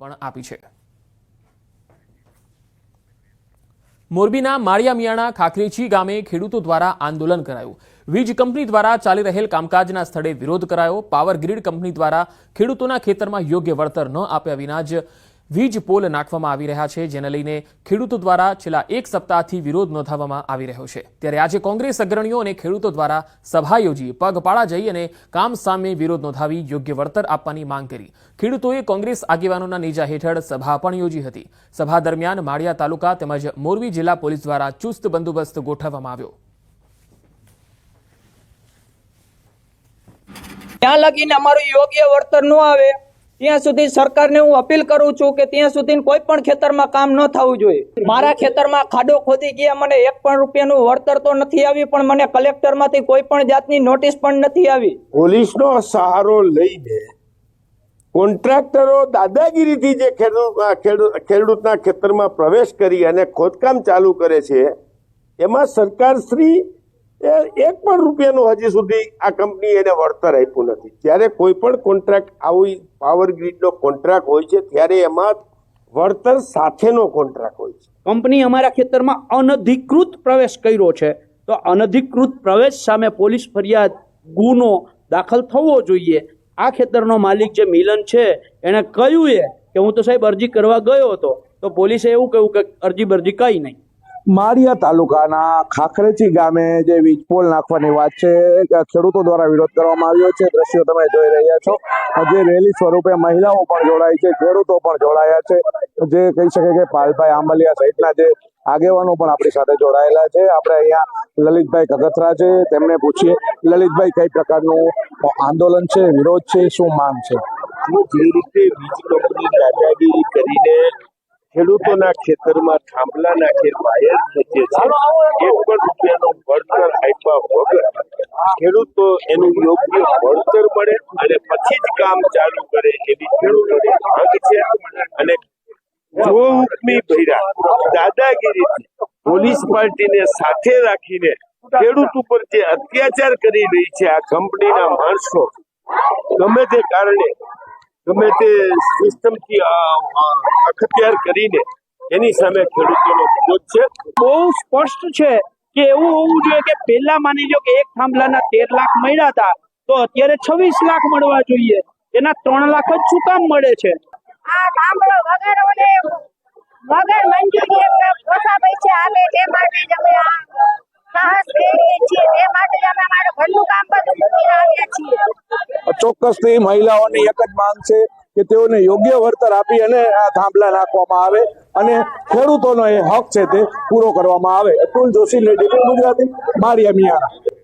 પણ આપી છે. મોરબીના માળિયા મિયાણા ખાખરીચી ગામે ખેડૂતો દ્વારા આંદોલન કરાયું. વીજ કંપની દ્વારા ચાલી રહેલ કામકાજના સ્થળે વિરોધ કરાયો. પાવર ગ્રીડ કંપની દ્વારા ખેડૂતોના ખેતરમાં યોગ્ય વળતર ન આપ્યા વિના જ વીજ પોલ નાખવામાં આવી રહ્યા છે, જેને લઈને ખેડૂતો દ્વારા છેલ્લા એક સપ્તાહથી વિરોધ નોંધાવવામાં આવી રહ્યો છે. ત્યારે આજે કોંગ્રેસ અગ્રણીઓ અને ખેડૂતો દ્વારા સભા યોજી, પગપાળા જઈ અને કામ સામે વિરોધ નોંધાવી યોગ્ય વળતર આપવાની માંગ કરી. ખેડૂતોએ કોંગ્રેસ આગેવાનોના નેજા હેઠળ સભા પણ યોજી હતી. સભા દરમિયાન માળિયા તાલુકા તેમજ મોરબી જિલ્લા પોલીસ દ્વારા ચુસ્ત બંદોબસ્ત ગોઠવવામાં આવ્યો. ત્યાં લગીને અમારું યોગ્ય વળતર ન આવે. ત્યાં સુધી સરકારને હું અપીલ કરું છું કે ત્યાં સુધી કોઈ પણ ખેતરમાં કામ ન થવું જોઈએ. મારા ખેતરમાં ખાડો ખોદી ગયા, મને એક પણ રૂપિયાનું વળતર તો નથી આવી પણ મને કલેક્ટરમાંથી કોઈ પણ જાતની નોટિસ પણ નથી આવી. પોલીસનો સહારો લઈને કોન્ટ્રાક્ટરો દાદાગીરીથી જે ખેડૂત ખેડૂતના ખેતરમાં પ્રવેશ કરી અને ખોદકામ ચાલુ કરે છે, એમાં સરકાર શ્રી એક પણ રૂપિયાનું હજી સુધી આ કંપની એને વળતર આપ્યું નથી. જ્યારે કોઈ પણ કોન્ટ્રાક્ટ આવી પાવર ગ્રીડનો કોન્ટ્રાક્ટ હોય છે, ત્યારે એમાં વળતર સાથેનો કોન્ટ્રાક્ટ હોય છે. કંપની અમારા ખેતરમાં અનધિકૃત પ્રવેશ કર્યો છે. તો અનધિકૃત પ્રવેશ સામે પોલીસ ફરિયાદ, ગુનો દાખલ થવો જોઈએ. આ ખેતરનો માલિક જે મિલન છે, એણે કહ્યું એ કે હું તો સાહેબ અરજી કરવા ગયો હતો. તો પોલીસે એવું કહ્યું કે અરજી બરજી કઈ નહીં. માળિયા તાલુકાના ખાખરેચી ગામે જે વીજપોલ નાખવાની વાત છે ખેડૂતો દ્વારા વિરોધ કરવામાં આવ્યો છે. દ્રશ્યો તમે જોઈ રહ્યા છો. જે રેલી સ્વરૂપે મહિલાઓ પણ જોડાય છે, ખેડૂતો પણ જોડાયા છે. જે કહી શકે કે પાલભાઈ આંબલિયા સહિતના જે આગેવાનો પણ આપણી સાથે જોડાયેલા છે. આપણે અહીંયા લલિતભાઈ કગથરા છે, તેમને પૂછીએ, લલિતભાઈ, કઈ પ્રકારનું આંદોલન છે, વિરોધ છે, શું માંગ છે? જે રીતે વીજ કંપની દાદાગીરી કરીને ખેડૂતોના ખેતરમાં થાંભલા નાખે વાયર ખેંચે છે. એક પણ રૂપિયાનો વળતર આપ્યા વગર ખેડૂતો એનું યોગ્ય વળતર મળે અને પછી જ કામ ચાલુ કરે એવી ખેડૂતોની માંગ છે. અને જો હુકમી ભર્યા દાદાગીરીથી પોલીસ પાર્ટીને સાથે રાખીને ખેડૂત ઉપર જે અત્યાચાર કરી રહી છે આ કંપનીના માણસો ગમે તે કારણે ગમે તે સિસ્ટમથી અખત્યાર કરીને એની સામે ખેડૂતોનો વિરોધ છે. બહુ સ્પષ્ટ છે કે એવું હોવું જોઈએ કે પહેલા માની લો કે એક થાંભલાના તેર લાખ મળ્યા હતા, તો અત્યારે છવ્વીસ લાખ મળવા જોઈએ. એના ત્રણ લાખ જ શું કામ મળે છે? આ થાંભલો વગર ચોક્કસથી મહિલાઓની એક જ માંગ છે કે તેઓને યોગ્ય વળતર આપી અને આ થાંભલા નાખવામાં આવે અને ખેડૂતોનો એ હક છે તે પૂરો કરવામાં આવે. અતુલ જોશી ડીપી ગુજરાતી મારિયા મિયાણા